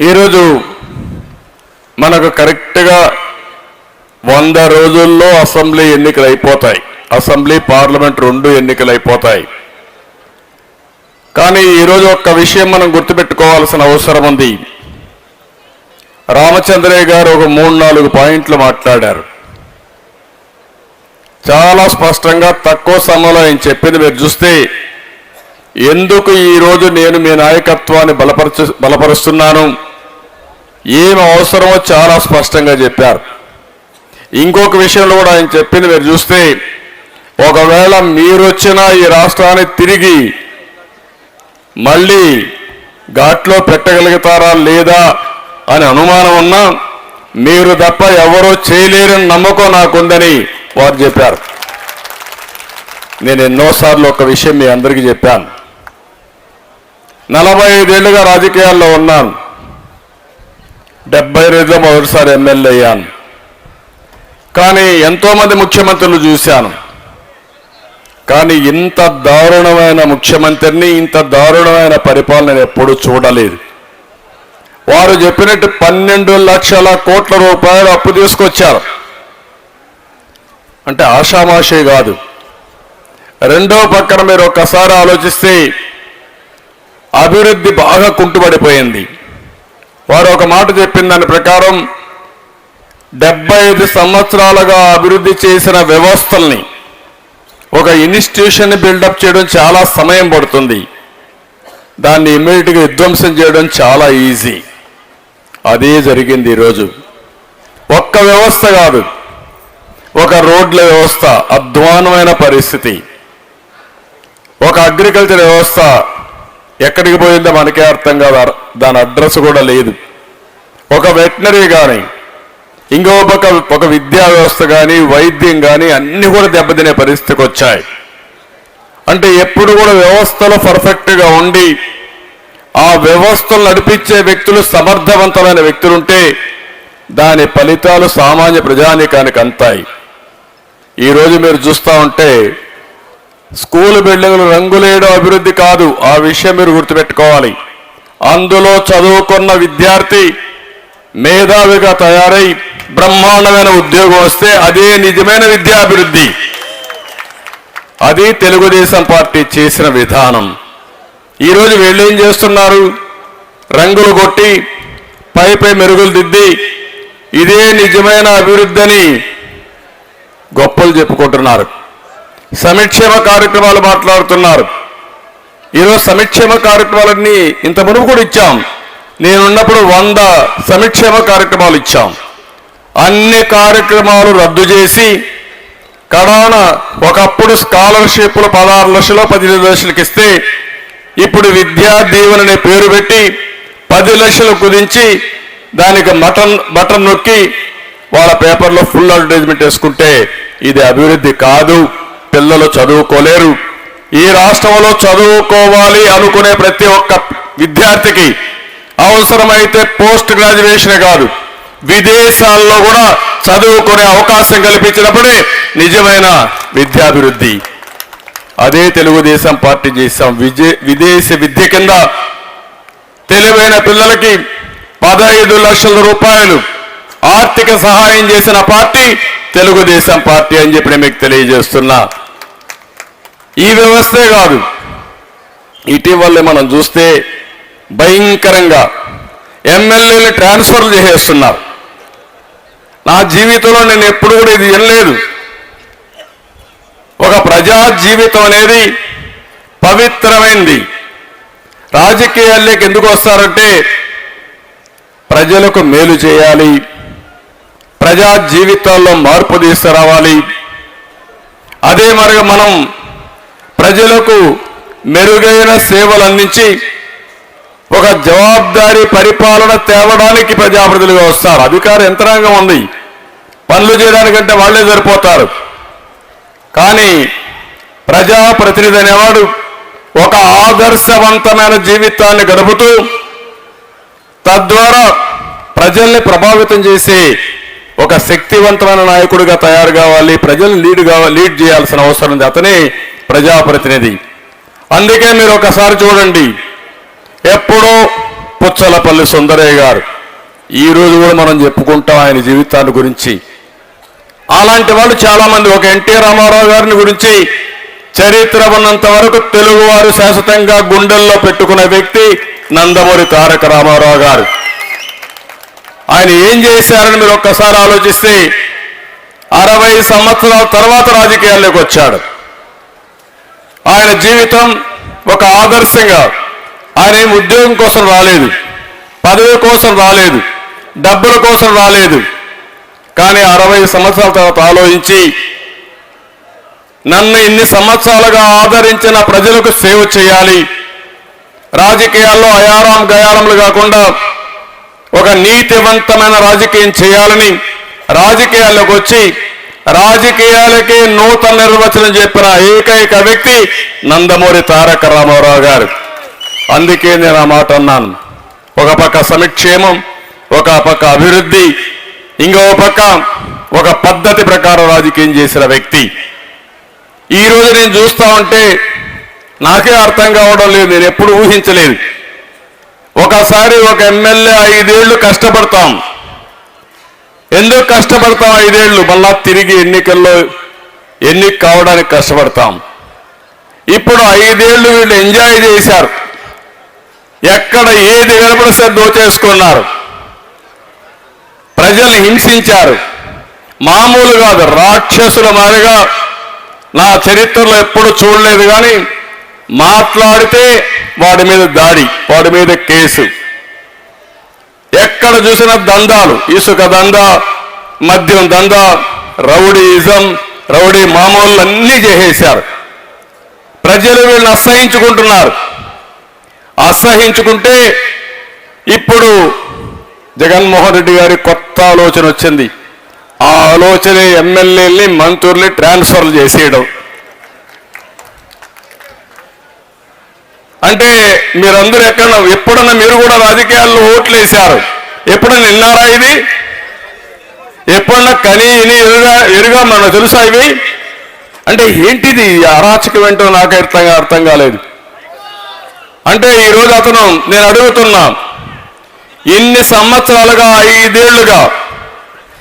ఈరోజు మనకు కరెక్ట్గా వంద రోజుల్లో అసెంబ్లీ ఎన్నికలు అయిపోతాయి. అసెంబ్లీ పార్లమెంట్ రెండు ఎన్నికలు అయిపోతాయి. కానీ ఈరోజు ఒక్క విషయం మనం గుర్తుపెట్టుకోవాల్సిన అవసరం ఉంది. రామచంద్రయ్య గారు ఒక మూడు నాలుగు పాయింట్లు మాట్లాడారు. చాలా స్పష్టంగా తక్కువ సమయంలో ఆయన చెప్పింది మీరు చూస్తే ఎందుకు ఈరోజు నేను మీ నాయకత్వాన్ని బలపరచు బలపరుస్తున్నాను? ఏం అవసరమో చాలా స్పష్టంగా చెప్పారు. ఇంకొక విషయంలో కూడా ఆయన చెప్పింది మీరు చూస్తే ఒకవేళ మీరు ఈ రాష్ట్రాన్ని తిరిగి మళ్ళీ ఘాట్లో పెట్టగలుగుతారా లేదా అని అనుమానం ఉన్నా మీరు తప్ప ఎవరూ చేయలేరని నమ్మకం నాకుందని వారు చెప్పారు. నేను ఎన్నోసార్లు ఒక విషయం మీ అందరికీ చెప్పాను. నలభై ఐదేళ్ళుగా రాజకీయాల్లో ఉన్నాను. డెబ్బై రోజుల్లో మొదటిసారి ఎమ్మెల్యే అయ్యాను. కానీ ఎంతోమంది ముఖ్యమంత్రులు చూశాను. కానీ ఇంత దారుణమైన ముఖ్యమంత్రిని ఇంత దారుణమైన పరిపాలన నేను ఎప్పుడూ చూడలేదు. వారు చెప్పినట్టు పన్నెండు లక్షల కోట్ల రూపాయలు అప్పు తీసుకొచ్చారు. అంటే ఆషామాషి కాదు. రెండో పక్కన మీరు ఒక్కసారి ఆలోచిస్తే అభివృద్ధి బాగా కుంటుపడిపోయింది వారు ఒక మాట చెప్పిన దాని ప్రకారం డెబ్బై ఐదు సంవత్సరాలుగా అభివృద్ధి చేసిన వ్యవస్థల్ని ఒక ఇన్స్టిట్యూషన్ బిల్డప్ చేయడం చాలా సమయం పడుతుంది. దాన్ని ఇమ్మీడియట్గా విధ్వంసం చేయడం చాలా ఈజీ. అదే జరిగింది ఈరోజు. ఒక్క వ్యవస్థ కాదు ఒక రోడ్ల వ్యవస్థ అధ్వానమైన పరిస్థితి. ఒక అగ్రికల్చర్ వ్యవస్థ ఎక్కడికి పోయిందో మనకే అర్థం కాదు. దాని అడ్రస్ కూడా లేదు. ఒక వెటనరీ కానీ ఇంకో పక్క ఒక విద్యా వ్యవస్థ కానీ వైద్యం కానీ అన్నీ కూడా దెబ్బతినే పరిస్థితికి వచ్చాయి. అంటే ఎప్పుడు కూడా వ్యవస్థలో పర్ఫెక్ట్గా ఉండి ఆ వ్యవస్థలు నడిపించే వ్యక్తులు సమర్థవంతమైన వ్యక్తులుంటే దాని ఫలితాలు సామాన్య ప్రజానీకానికి అంతాయి. ఈరోజు మీరు చూస్తూ ఉంటే స్కూల్ బిల్డింగ్లు రంగులేయడం అభివృద్ధి కాదు. ఆ విషయం మీరు గుర్తుపెట్టుకోవాలి. అందులో చదువుకున్న విద్యార్థి మేధావిగా తయారై బ్రహ్మాండమైన ఉద్యోగం వస్తే అదే నిజమైన విద్యాభివృద్ధి. అది తెలుగుదేశం పార్టీ చేసిన విధానం. ఈరోజు వీళ్ళు ఏం చేస్తున్నారు? రంగులు కొట్టి పై పై మెరుగులు దిద్ది ఇదే నిజమైన అభివృద్ధి అని గొప్పలు చెప్పుకుంటున్నారు. సంక్షేమ కార్యక్రమాలు మాట్లాడుతున్నారు. ఈరోజు సంక్షేమ కార్యక్రమాలన్నీ ఇంత మునుపు కూడా ఇచ్చాం. నేనున్నప్పుడు వంద సంక్షేమ కార్యక్రమాలు ఇచ్చాం. అన్ని కార్యక్రమాలు రద్దు చేసి కడాన ఒకప్పుడు స్కాలర్షిప్లు పదహారు లక్షలు పదిహేను లక్షలకు ఇస్తే ఇప్పుడు విద్యా దీవెననే పేరు పెట్టి పది లక్షలు కుదించి దానికి మటన్ బటన్ నొక్కి వాళ్ళ పేపర్లో ఫుల్ అడ్వర్టైజ్మెంట్ వేసుకుంటే ఇది అభివృద్ధి కాదు. పిల్లలు చదువుకోలేరు. ఈ రాష్ట్రంలో చదువుకోవాలి అనుకునే ప్రతి ఒక్క విద్యార్థికి అవసరమైతే పోస్ట్ గ్రాడ్యుయేషన్ కాదు. విదేశాల్లో కూడా చదువుకునే అవకాశం కల్పించినప్పుడే నిజమైన విద్యాభివృద్ధి. అదే తెలుగుదేశం పార్టీ చేశాం. విజయ విదేశీ విద్య కింద తెలివైన పిల్లలకి పదహైదు లక్షల రూపాయలు ఆర్థిక సహాయం చేసిన పార్టీ తెలుగుదేశం పార్టీ అని చెప్పి మీకు తెలియజేస్తున్నా. ఈ వ్యవస్థే కాదు. ఇటీవలే మనం చూస్తే భయంకరంగా ఎమ్మెల్యేలు ట్రాన్స్ఫర్లు చేసేస్తున్నారు. నా జీవితంలో నేను ఎప్పుడు కూడా ఇది వినలేదు. ఒక ప్రజా జీవితం అనేది పవిత్రమైంది. రాజకీయాల్లోకి ఎందుకు వస్తారంటే ప్రజలకు మేలు చేయాలి. ప్రజా జీవితాల్లో మార్పు తీసుకురావాలి. అదే మరి మనం ప్రజలకు మెరుగైన సేవలు అందించి ఒక జవాబుదారీ పరిపాలన తేవడానికి ప్రజాప్రతినిధులుగా వస్తారు. అధికార యంత్రాంగం ఉంది. పనులు చేయడానికంటే వాళ్ళే సరిపోతారు. కానీ ప్రజాప్రతినిధి అనేవాడు ఒక ఆదర్శవంతమైన జీవితాన్ని గడుపుతూ తద్వారా ప్రజల్ని ప్రభావితం చేసే ఒక శక్తివంతమైన నాయకుడిగా తయారు కావాలి ప్రజలు లీడ్ కావాలి లీడ్ చేయాల్సిన అవసరం ఉంది. అతనే ప్రజాప్రతినిధి. అందుకే మీరు ఒకసారి చూడండి. ఎప్పుడో పుచ్చలపల్లి సుందరయ్య గారు ఈ రోజు కూడా మనం చెప్పుకుంటాం ఆయన జీవితాన్ని గురించి. అలాంటి వాళ్ళు చాలామంది. ఒక ఎన్టీ రామారావు గారిని గురించి చరిత్ర ఉన్నంత వరకు తెలుగువారు శాశ్వతంగా గుండెల్లో పెట్టుకున్న వ్యక్తి నందమూరి తారక రామారావు గారు. ఆయన ఏం చేశారని మీరు ఒక్కసారి ఆలోచిస్తే అరవై సంవత్సరాల తర్వాత రాజకీయాల్లోకి వచ్చాడు. ఆయన జీవితం ఒక ఆదర్శంగా ఆయన ఏం ఉద్యోగం కోసం రాలేదు పదవి కోసం రాలేదు డబ్బుల కోసం రాలేదు. కానీ అరవై సంవత్సరాల తర్వాత ఆలోచించి నన్ను ఇన్ని సంవత్సరాలుగా ఆదరించిన ప్రజలకు సేవ చేయాలి. రాజకీయాల్లో అయారాం గయారంలు కాకుండా ఒక నీతివంతమైన రాజకీయం చేయాలని రాజకీయాల్లోకి వచ్చి రాజకీయాలకి నూతన నిర్వచనం చెప్పిన ఏకైక వ్యక్తి నందమూరి తారక రామారావు గారు. అందుకే నేను ఆ మాట అన్నాను. ఒక పక్క సమిక్షేమం ఒక పక్క అభివృద్ధి ఇంకో పక్క ఒక పద్ధతి ప్రకారం రాజకీయం చేసిన వ్యక్తి. ఈ రోజు నేను చూస్తా ఉంటే నాకే అర్థం కావడం లేదు నేను ఎప్పుడు ఊహించలేదు. ఒకసారి ఒక ఎమ్మెల్యే ఐదేళ్ళు కష్టపడతాం. ఎందుకు కష్టపడతాం ఐదేళ్ళు? మళ్ళా తిరిగి ఎన్నికల్లో ఎన్నిక కావడానికి కష్టపడతాం. ఇప్పుడు ఐదేళ్ళు వీళ్ళు ఎంజాయ్ చేశారు. ఎక్కడ ఏది కనపడిస్తే దోచేసుకున్నారు. ప్రజల్ని హింసించారు. మామూలు కాదు రాక్షసుల మాదిరిగా నా చరిత్రలో ఎప్పుడు చూడలేదు కానీ మాట్లాడితే వాడి మీద దాడి వాడి మీద కేసు. ఎక్కడ చూసిన దందాలు ఇసుక దంద మద్యం దంద రౌడీయిజం రౌడీ మామూలు అన్నీ చేసేశారు. ప్రజలు వీళ్ళని అసహించుకుంటున్నారు. అసహించుకుంటే ఇప్పుడు జగన్మోహన్ రెడ్డి గారి కొత్త ఆలోచన వచ్చింది. ఆ ఆలోచన ఎమ్మెల్యేని మంత్రుల్ని ట్రాన్స్ఫర్ చేసేయడం. అంటే మీరందరూ ఎక్కడ ఎప్పుడన్నా మీరు కూడా రాజకీయాల్లో ఓట్లు వేశారు ఎప్పుడన్నా విన్నారా ఇది? ఎప్పుడన్నా కని ఇని ఎరుగా ఎరుగా మనకు తెలుసా ఇవి? అంటే ఏంటిది అరాచకం ఏంటో నాకు అర్థం అర్థం కాలేదు. అంటే ఈరోజు అతను నేను అడుగుతున్నా ఇన్ని సంవత్సరాలుగా ఐదేళ్ళుగా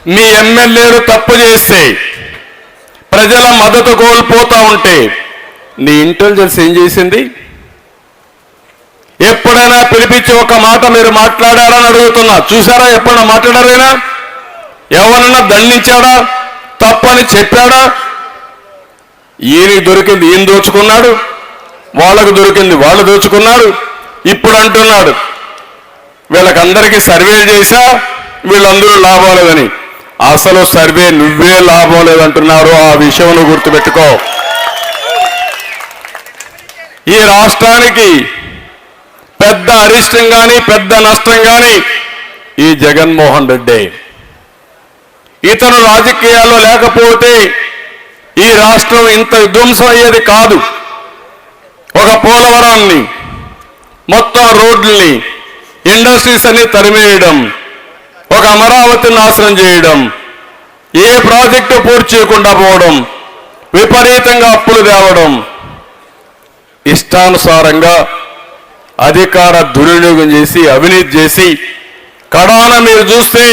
మీ ఎమ్మెల్యేలు తప్పు చేస్తే ప్రజల మద్దతు కోల్పోతా ఉంటే నీ ఇంటెలిజెన్స్ ఏం చేసింది? ఎప్పుడైనా పిలిపించి ఒక మాట మీరు మాట్లాడారని అడుగుతున్నా. చూసారా ఎప్పుడైనా మాట్లాడారైనా? ఎవరన్నా దండించాడా? తప్పని చెప్పాడా? ఈయన దొరికింది ఈయన దోచుకున్నాడు వాళ్ళకు దొరికింది వాళ్ళు దోచుకున్నాడు ఇప్పుడు అంటున్నాడు. వీళ్ళకందరికీ సర్వే చేశా వీళ్ళందరూ లాభం లేదని. అసలు సర్వే నువ్వే లాభం లేదంటున్నారు ఆ విషయం గుర్తుపెట్టుకో. ఈ రాష్ట్రానికి పెద్ద అరిష్టం కానీ పెద్ద నష్టం కానీ ఈ జగన్మోహన్ రెడ్డి. ఇతను రాజకీయాల్లో లేకపోతే ఈ రాష్ట్రం ఇంత విధ్వంసం అయ్యేది కాదు. ఒక పోలవరాన్ని మొత్తం రోడ్లని ఇండస్ట్రీస్ అన్ని తరిమేయడం ఒక అమరావతి నాశనం చేయడం ఏ ప్రాజెక్టు పూర్తి చేయకుండా పోవడం విపరీతంగా అప్పులు తేవడం ఇష్టానుసారంగా అధికార దుర్వినియోగం చేసి అవినీతి చేసి కడాన మీరు చూస్తే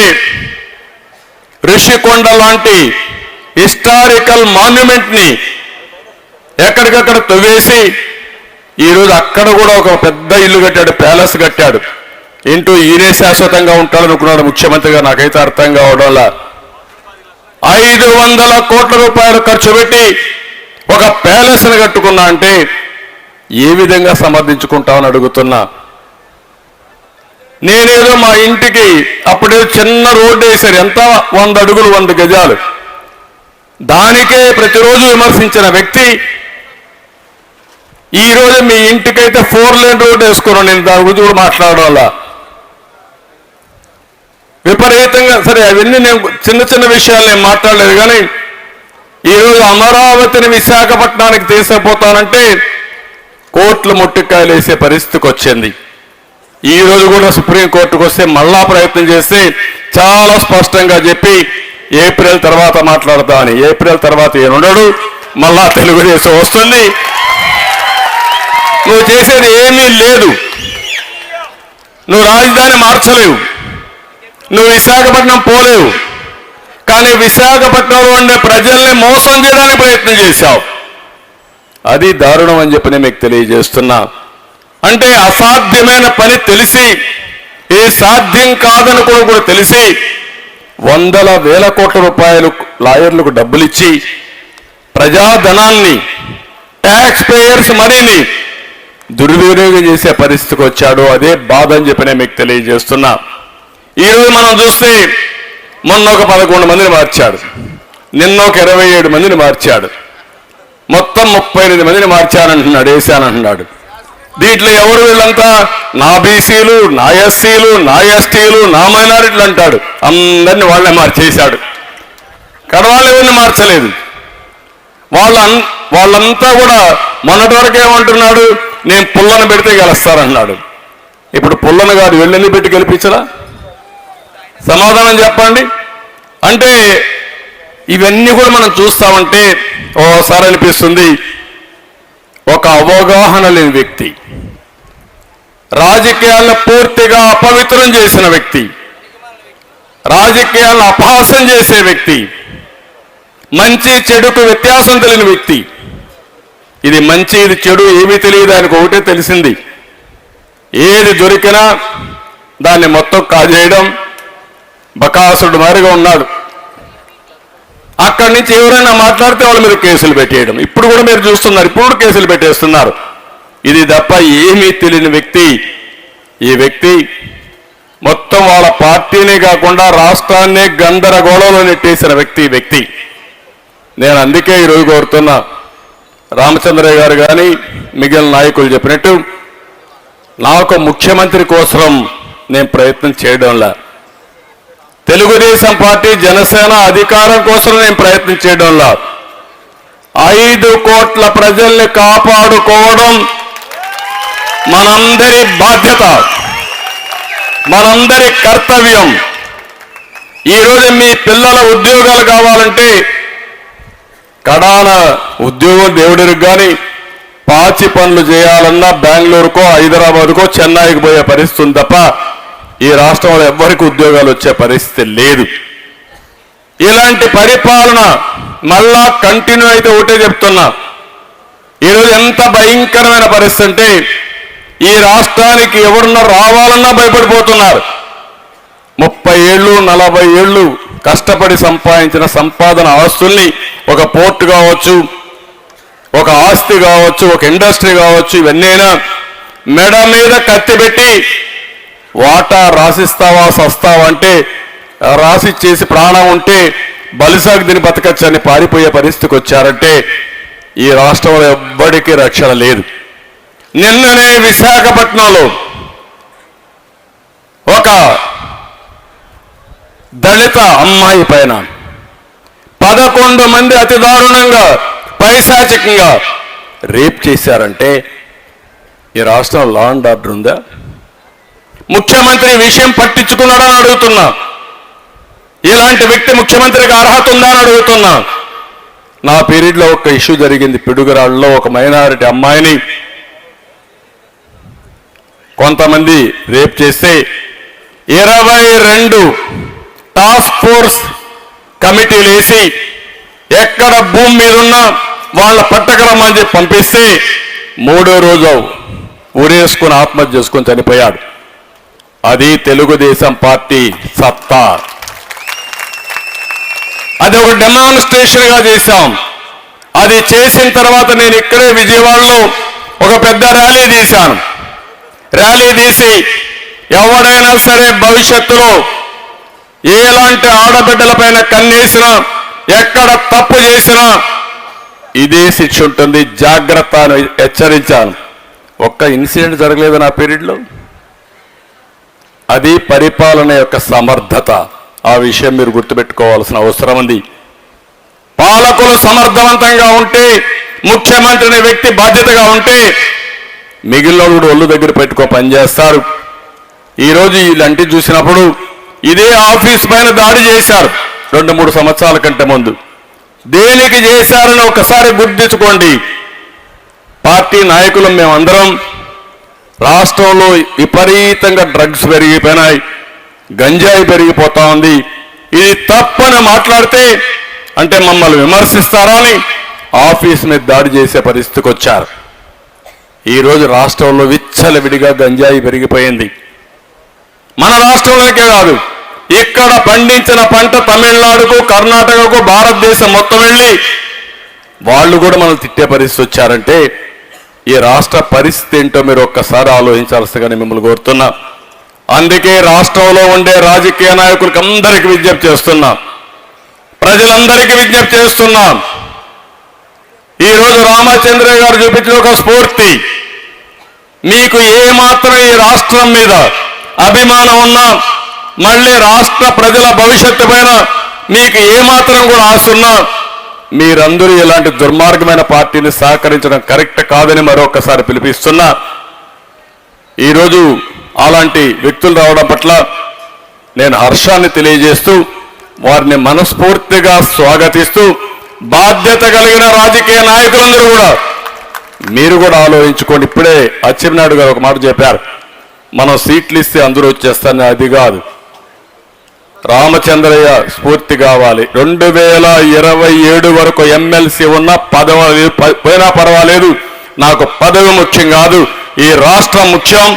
ఋషికొండ లాంటి హిస్టారికల్ మాన్యుమెంట్ని ఎక్కడికక్కడ తవ్వేసి ఈరోజు అక్కడ కూడా ఒక పెద్ద ఇల్లు కట్టాడు ప్యాలెస్ కట్టాడు. ఇంటూ ఈయనే శాశ్వతంగా ఉంటాడనుకున్నాడు ముఖ్యమంత్రిగా నాకైతే అర్థం కావడంలా ఐదు వందల కోట్ల రూపాయలు ఖర్చు పెట్టి ఒక ప్యాలెస్ని కట్టుకున్నా అంటే ఏ విధంగా సమర్థించుకుంటామని అడుగుతున్నా. నేనేదో మా ఇంటికి అప్పుడే చిన్న రోడ్డు వేశారు. ఎంత? వంద అడుగులు వంద గజాలు. దానికే ప్రతిరోజు విమర్శించిన వ్యక్తి ఈ మీ ఇంటికైతే ఫోర్ లేన్ రోడ్ వేసుకున్నాను. నేను దాని గురించి కూడా మాట్లాడడం వల్ల. విపరీతంగా సరే అవన్నీ నేను చిన్న చిన్న విషయాలు నేను మాట్లాడలేదు కానీ ఈరోజు అమరావతిని విశాఖపట్నానికి తీసుకుపోతానంటే కోట్లు ముట్టికాయలు వేసే పరిస్థితికి వచ్చింది. ఈ రోజు కూడా సుప్రీంకోర్టుకు వస్తే మళ్ళా ప్రయత్నం చేస్తే చాలా స్పష్టంగా చెప్పి ఏప్రిల్ తర్వాత మాట్లాడతామని ఏప్రిల్ తర్వాత ఏనుండడు ఉండడు మళ్ళా తెలుగుదేశం వస్తుంది. నువ్వు చేసేది ఏమీ లేదు. నువ్వు రాజధాని మార్చలేవు. నువ్వు విశాఖపట్నం పోలేవు. కానీ విశాఖపట్నంలో ఉండే ప్రజల్ని మోసం చేయడానికి ప్రయత్నం చేశావు. అది దారుణం అని చెప్పి నేను మీకు తెలియజేస్తున్నా. అంటే అసాధ్యమైన పని తెలిసి ఏ సాధ్యం కాదని కూడా తెలిసి వందల వేల కోట్ల రూపాయలు లాయర్లకు డబ్బులు ఇచ్చి ప్రజాధనాన్ని ట్యాక్స్ పేయర్స్ మనీని దుర్వినియోగం చేసే పరిస్థితికి వచ్చాడు. అదే బాధ అని చెప్పి నేను మీకు తెలియజేస్తున్నా. ఈరోజు మనం చూస్తే మొన్న ఒక పదకొండు మందిని మార్చాడు. నిన్న ఒక ఇరవై ఏడు మందిని మార్చాడు. మొత్తం ముప్పై ఎనిమిది మందిని మార్చానంటున్నాడు వేసానంటున్నాడు దీంట్లో ఎవరు వీళ్ళంతా? నా బీసీలు నా ఎస్సీలు నా ఎస్టీలు నా మైనారిటీలు అంటాడు. అందరిని వాళ్ళే మార్చేశాడు. కడవాళ్ళు ఎవరిని మార్చలేదు? వాళ్ళ వాళ్ళంతా కూడా మొన్నటి వరకు ఏమంటున్నాడు? నేను పుల్లను పెడితే గెలుస్తారన్నాడు. ఇప్పుడు పుల్లను కాదు వెళ్ళని పెట్టి గెలిపించరా? సమాధానం చెప్పండి. అంటే ఇవన్నీ కూడా మనం చూస్తామంటే ఓసారి అనిపిస్తుంది ఒక అవగాహన లేని వ్యక్తి రాజకీయాలను పూర్తిగా అపవిత్రం చేసిన వ్యక్తి రాజకీయాలను అపహాసం చేసే వ్యక్తి మంచి చెడుకు వ్యత్యాసం తెలియని వ్యక్తి. ఇది మంచి ఇది చెడు ఏమీ తెలియదు ఆయనకు ఒకటే తెలిసింది. ఏది దొరికినా దాన్ని మొత్తం కాజేయడం బకాసుడు మారిగా ఉన్నాడు. అక్కడి నుంచి ఎవరైనా మాట్లాడితే వాళ్ళ మీద కేసులు పెట్టేయడం. ఇప్పుడు కూడా మీరు చూస్తున్నారు ఇప్పుడు కేసులు పెట్టేస్తున్నారు. ఇది తప్ప ఏమీ తెలియని వ్యక్తి ఈ వ్యక్తి మొత్తం వాళ్ళ పార్టీనే కాకుండా రాష్ట్రాన్నే గందరగోళంలో నెట్టేసిన వ్యక్తి వ్యక్తి. నేను అందుకే ఈరోజు కోరుతున్నా రామచంద్రయ్య గారు కానీ మిగిలిన నాయకులు చెప్పినట్టు నాకు ముఖ్యమంత్రి కోసం నేను ప్రయత్నం చేయడంలా. తెలుగుదేశం పార్టీ జనసేన అధికారం కోసం నేను ప్రయత్నం చేయడంలా ఐదు కోట్ల ప్రజల్ని కాపాడుకోవడం మనందరి బాధ్యత మనందరి కర్తవ్యం. ఈరోజు మీ పిల్లల ఉద్యోగాలు కావాలంటే కడాన ఉద్యోగం దేవుడికి కానీ పాచి పనులు చేయాలన్నా బెంగళూరుకో హైదరాబాద్కో చెన్నైకి పోయే పరిస్థితి తప్ప ఈ రాష్ట్రంలో ఎవరికి ఉద్యోగాలు వచ్చే పరిస్థితి లేదు. ఇలాంటి పరిపాలన మళ్ళా కంటిన్యూ అయితే ఒకటే చెప్తున్నా. ఈరోజు ఎంత భయంకరమైన పరిస్థితి అంటే ఈ రాష్ట్రానికి ఎవరున్నా రావాలన్నా భయపడిపోతున్నారు. ముప్పై ఏళ్ళు నలభై ఏళ్ళు కష్టపడి సంపాదించిన సంపాదన ఆస్తుల్ని ఒక పోర్ట్ కావచ్చు ఒక ఆస్తి కావచ్చు ఒక ఇండస్ట్రీ కావచ్చు ఇవన్నైనా మెడ మీద కత్తి పెట్టి వాటా రాసిస్తావా సస్తావా అంటే రాసి చేసి ప్రాణం ఉంటే బలిసాగు దీని బతకచ్చని పారిపోయే పరిస్థితికి వచ్చారంటే ఈ రాష్ట్రంలో ఎవ్వడికి రక్షణ లేదు. నిన్ననే విశాఖపట్నంలో ఒక దళిత అమ్మాయి పైన పదకొండు మంది అతి దారుణంగా పైశాచికంగా రేప్ చేశారంటే ఈ రాష్ట్రం లా అండ్ ఆర్డర్ ఉందా? ముఖ్యమంత్రి విషయం పట్టించుకున్నాడని అడుగుతున్నా. ఇలాంటి వ్యక్తి ముఖ్యమంత్రికి అర్హత ఉందా అని అడుగుతున్నా. నా పీరియడ్లో ఒక ఇష్యూ జరిగింది. పిడుగురాళ్ళలో ఒక మైనారిటీ అమ్మాయిని కొంతమంది రేప్ చేస్తే ఇరవై రెండు టాస్క్ ఫోర్స్ కమిటీలు వేసి ఎక్కడ భూమి మీద ఉన్నా వాళ్ళ పట్టకరమని చెప్పి పంపిస్తే మూడో రోజు ఊరేసుకుని ఆత్మహత్య చేసుకొని చనిపోయాడు. అది తెలుగుదేశం పార్టీ సత్తా. అది ఒక డెమాన్స్ట్రేషన్గా చేశాం. అది చేసిన తర్వాత నేను ఇక్కడే విజయవాడలో ఒక పెద్ద ర్యాలీ తీశాను. ర్యాలీ తీసి ఎవడైనా సరే భవిష్యత్తులో ఎలాంటి ఆడబిడ్డలపైన కన్నేసినా ఎక్కడ తప్పు చేసినా ఇదే శిక్ష ఉంటుంది. జాగ్రత్త అని హెచ్చరించాను. ఒక్క ఇన్సిడెంట్ జరగలేదు నా పీరియడ్లో. అది పరిపాలన యొక్క సమర్థత. ఆ విషయం మీరు గుర్తుపెట్టుకోవాల్సిన అవసరం ఉంది. పాలకులు సమర్థవంతంగా ఉంటే ముఖ్యమంత్రి అనే వ్యక్తి బాధ్యతగా ఉంటే మిగిలిన కూడా ఒళ్ళు దగ్గర పెట్టుకో పనిచేస్తారు ఈరోజు ఇలాంటి చూసినప్పుడు ఇదే ఆఫీస్ పైన దాడి చేశారు రెండు మూడు సంవత్సరాల కంటే ముందు. దేనికి చేశారని ఒకసారి గుర్తించుకోండి. పార్టీ నాయకులు మేమందరం రాష్ట్రంలో విపరీతంగా డ్రగ్స్ పెరిగిపోయినాయి గంజాయి పెరిగిపోతా ఉంది. ఇది తప్పని మాట్లాడితే అంటే మమ్మల్ని విమర్శిస్తారా అని ఆఫీస్ మీద దాడి చేసే పరిస్థితికి వచ్చారు. ఈరోజు రాష్ట్రంలో విచ్చలవిడిగా గంజాయి పెరిగిపోయింది. మన రాష్ట్రంలోకే కాదు ఇక్కడ పండించిన పంట తమిళనాడుకు కర్ణాటకకు భారతదేశం మొత్తం వెళ్ళి వాళ్ళు కూడా మనం తిట్టే పరిస్థితి వచ్చారంటే ఈ రాష్ట్ర పరిస్థితి ఏంటో మీరు ఒక్కసారి ఆలోచించాల్సిందిగా మిమ్మల్ని కోరుతున్నా. అందుకే రాష్ట్రంలో ఉండే రాజకీయ నాయకులకు అందరికీ విజ్ఞప్తి చేస్తున్నాం. ప్రజలందరికీ విజ్ఞప్తి చేస్తున్నాం. ఈరోజు రామచంద్ర గారు చూపించిన ఒక స్ఫూర్తి. మీకు ఏమాత్రం ఈ రాష్ట్రం మీద అభిమానం ఉన్నా మళ్ళీ రాష్ట్ర ప్రజల భవిష్యత్తు పైన మీకు ఏమాత్రం కూడా ఆశ ఉన్నా మీరందరూ ఇలాంటి దుర్మార్గమైన పార్టీని సహకరించడం కరెక్ట్ కాదని మరొకసారి పిలిపిస్తున్నా. ఈరోజు అలాంటి వ్యక్తులు రావడం పట్ల నేను హర్షాన్ని తెలియజేస్తూ వారిని మనస్ఫూర్తిగా స్వాగతిస్తూ బాధ్యత కలిగిన రాజకీయ నాయకులందరూ కూడా మీరు కూడా ఆలోచించుకోండి. ఇప్పుడే అచ్చెన్నాయుడు గారు ఒక మాట చెప్పారు. మనం సీట్లు ఇస్తే అందరూ వచ్చేస్తారని అది కాదు. రామచంద్రయ్య స్ఫూర్తి కావాలి. రెండు వేల ఇరవై ఏడు వరకు ఎమ్మెల్సీ ఉన్న పదవి ప- పోయినా పర్వాలేదు. నాకు పదవి ముఖ్యం కాదు. ఈ రాష్ట్రం ముఖ్యం.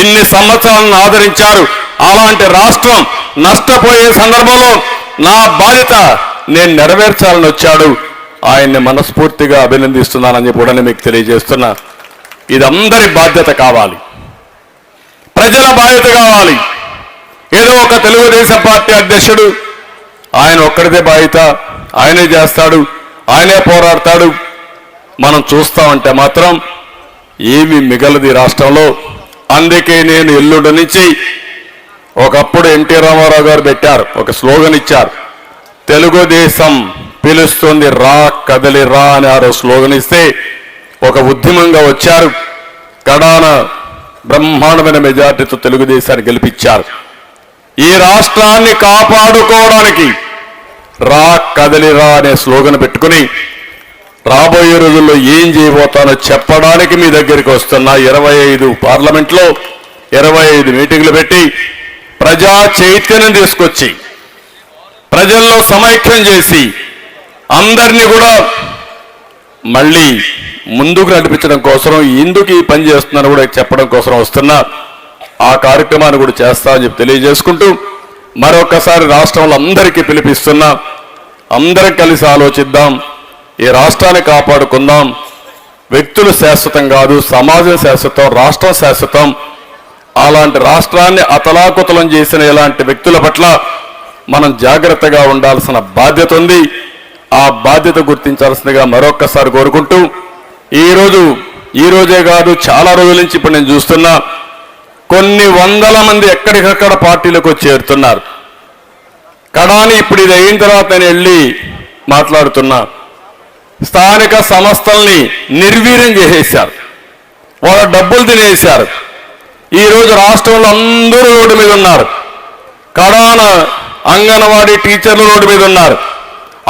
ఇన్ని సంవత్సరాలను ఆదరించారు. అలాంటి రాష్ట్రం నష్టపోయే సందర్భంలో నా బాధ్యత నేను నెరవేర్చాలని వచ్చాడు. ఆయన్ని మనస్ఫూర్తిగా అభినందిస్తున్నానని చెప్పి కూడా మీకు తెలియజేస్తున్నా. ఇది అందరి బాధ్యత కావాలి. ప్రజల బాధ్యత కావాలి. ఏదో ఒక తెలుగుదేశం పార్టీ అధ్యక్షుడు ఆయన ఒక్కడిదే బాధ్యత ఆయనే చేస్తాడు ఆయనే పోరాడతాడు. మనం చూస్తామంటే మాత్రం ఏమి మిగలది రాష్ట్రంలో. అందుకే నేను ఎల్లుండి నుంచి ఒకప్పుడు ఎన్టీ రామారావు గారు పెట్టారు ఒక స్లోగన్ ఇచ్చారు. తెలుగుదేశం పిలుస్తుంది రా కదలి రా అని ఆరో స్లోగన్ ఇస్తే ఒక ఉద్యమంగా వచ్చారు. కడాన బ్రహ్మాండమైన మెజార్టీతో తెలుగుదేశాన్ని గెలిపించారు. ఈ రాష్ట్రాన్ని కాపాడుకోవడానికి రా కదలిరా అనే స్లోగన్ పెట్టుకుని రాబోయే రోజుల్లో ఏం చేయబోతానో చెప్పడానికి మీ దగ్గరికి వస్తున్న ఇరవై ఐదు పార్లమెంట్లో ఇరవై ఐదు మీటింగ్లు పెట్టి ప్రజా చైతన్యం తీసుకొచ్చి ప్రజల్లో సమైక్యం చేసి అందరినీ కూడా మళ్ళీ ముందుకు నడిపించడం కోసం ఎందుకు ఈ పని చేస్తున్నారో కూడా చెప్పడం కోసం వస్తున్నా ఆ కార్యక్రమాన్ని కూడా చేస్తా అని చెప్పి తెలియజేసుకుంటూ మరొకసారి రాష్ట్రంలో అందరికీ పిలిపిస్తున్నా అందరం కలిసి ఆలోచిద్దాం ఈ రాష్ట్రాన్ని కాపాడుకుందాం. వ్యక్తులు శాశ్వతం కాదు సమాజం శాశ్వతం రాష్ట్రం శాశ్వతం. అలాంటి రాష్ట్రాన్ని అతలాకుతలం చేసిన ఇలాంటి వ్యక్తుల పట్ల మనం జాగ్రత్తగా ఉండాల్సిన బాధ్యత ఉంది. ఆ బాధ్యత గుర్తించాల్సిందిగా మరొక్కసారి కోరుకుంటూ ఈరోజు ఈ రోజే కాదు చాలా రోజుల నుంచి ఇప్పుడు నేను చూస్తున్నా కొన్ని వందల మంది ఎక్కడికక్కడ పార్టీలకు చేరుతున్నారు. కడాని ఇప్పుడు ఇది అయిన తర్వాత నేను వెళ్ళి మాట్లాడుతున్నా. స్థానిక సంస్థల్ని నిర్వీర్యం చేసేసారు వాళ్ళ డబ్బులు తినేశారు. ఈరోజు రాష్ట్రంలో అందరూ రోడ్డు మీద ఉన్నారు. కడాన అంగన్వాడీ టీచర్లు రోడ్డు మీద ఉన్నారు.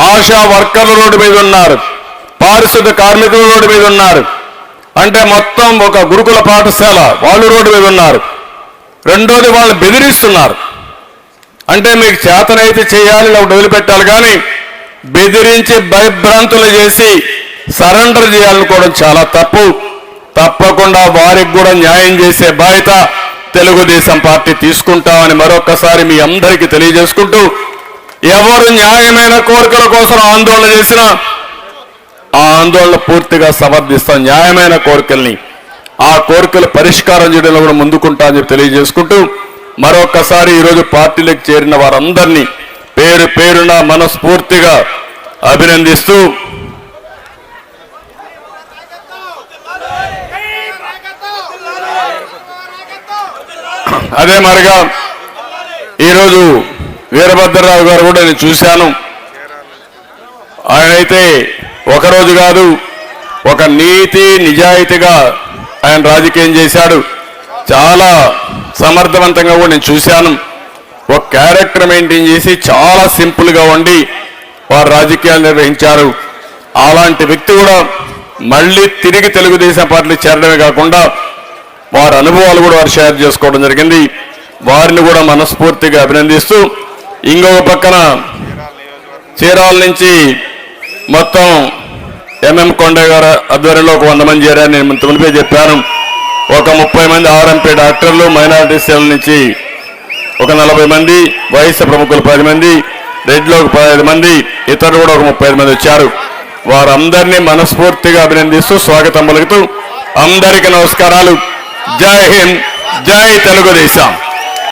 ఆశా వర్కర్లు రోడ్డు మీద ఉన్నారు. పారిశుద్ధ కార్మికులు రోడ్డు మీద ఉన్నారు. అంటే మొత్తం ఒక గురుకుల పాఠశాల వాళ్ళు రోడ్డు మీద ఉన్నారు. రెండోది వాళ్ళని బెదిరిస్తున్నారు. అంటే మీకు చేతనైతే చేయాలి ఒకటి వదిలిపెట్టాలి కానీ బెదిరించి భయభ్రాంతులు చేసి సరెండర్ చేయాలనుకోవడం చాలా తప్పు. తప్పకుండా వారికి కూడా న్యాయం చేసే బాధ్యత తెలుగుదేశం పార్టీ తీసుకుంటామని మరొకసారి మీ అందరికీ తెలియజేసుకుంటూ ఎవరు న్యాయమైన కోరికల కోసం ఆందోళన చేసినా ఆ ఆందోళన పూర్తిగా సమర్థిస్తాం న్యాయమైన కోరికల్ని. ఆ కోరికలు పరిష్కారం చేయడంలో కూడా ముందుకుంటా అని చెప్పి తెలియజేసుకుంటూ మరొకసారి ఈరోజు పార్టీలకు చేరిన వారందరినీ పేరు పేరున మనస్ఫూర్తిగా అభినందిస్తూ అదే మరిగా ఈరోజు వీరభద్రరావు గారు కూడా నేను చూశాను. ఆయనైతే ఒకరోజు కాదు ఒక నీతి నిజాయితీగా ఆయన రాజకీయం చేశాడు. చాలా సమర్థవంతంగా కూడా నేను చూశాను. ఒక క్యారెక్టర్ మెయింటైన్ చేసి చాలా సింపుల్గా ఉండి వారు రాజకీయాలు నిర్వహించారు. అలాంటి వ్యక్తి కూడా మళ్ళీ తిరిగి తెలుగుదేశం పార్టీ చేరడమే కాకుండా వారి అనుభవాలు కూడా వారు షేర్ చేసుకోవడం జరిగింది. వారిని కూడా మనస్ఫూర్తిగా అభినందిస్తూ ఇంకొక పక్కన చీరాల నుంచి మొత్తం ఎంఎం కొండ గారు ఆధ్వర్యంలో ఒక వంద మంది చేరారు నేను మునిపే చెప్పాను. ఒక ముప్పై మంది ఆర్ఎంపీ డాక్టర్లు మైనారిటీ సెల్ నుంచి ఒక నలభై మంది వయసు ప్రముఖులు పది మంది రెడ్లో ఒక పదహైదు మంది ఇతరులు కూడా ఒక ముప్పై ఐదు మంది వచ్చారు. వారందరినీ మనస్ఫూర్తిగా అభినందిస్తూ స్వాగతం పలుకుతూ అందరికీ నమస్కారాలు. జై హింద్ జై తెలుగుదేశం.